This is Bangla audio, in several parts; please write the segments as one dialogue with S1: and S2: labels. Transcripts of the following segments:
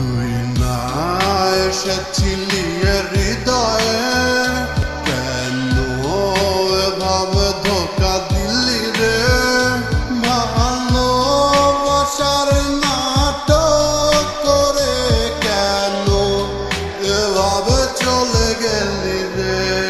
S1: তুই না এসেছিলি হৃদয়ে, কেন ভাব ধোকা দিলি রে? ভালো বসার নাটক করে কেন এভাবে চলে গেলি রে?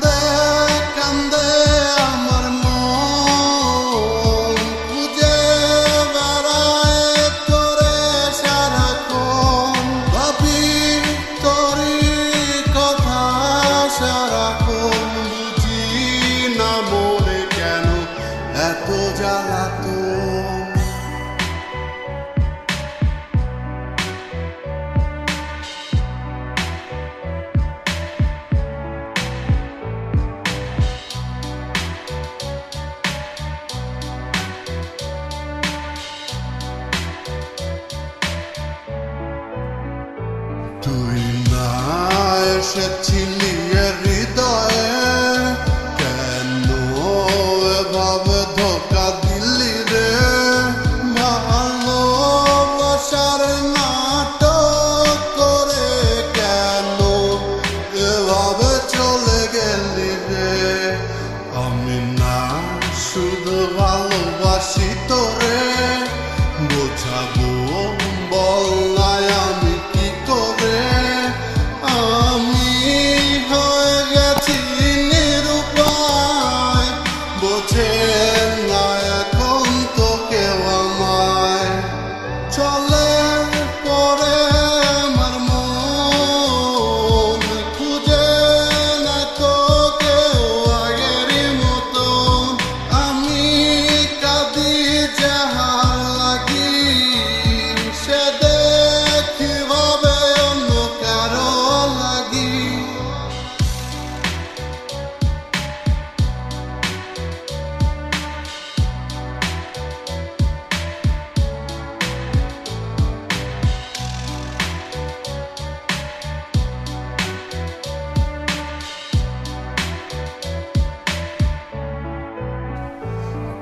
S1: there Tu in my shed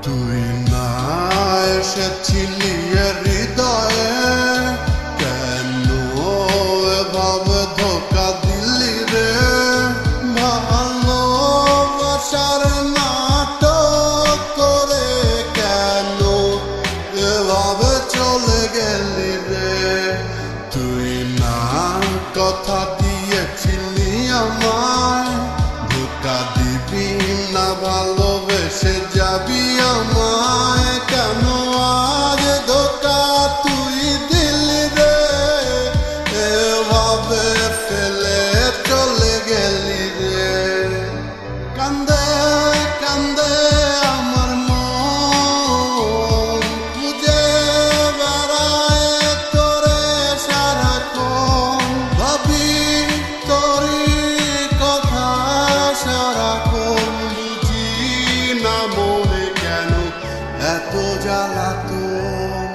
S1: তুই না এসেছিলি। কবে ফেলে চলে গেলি রে। কান্দে কান্দে আমার মন। খুঁজে বেড়ায় তোরে কম ভাবি তোরি কথা সারাক্ষণ। বুঝি না মনে কেন এত জ্বালা তোর।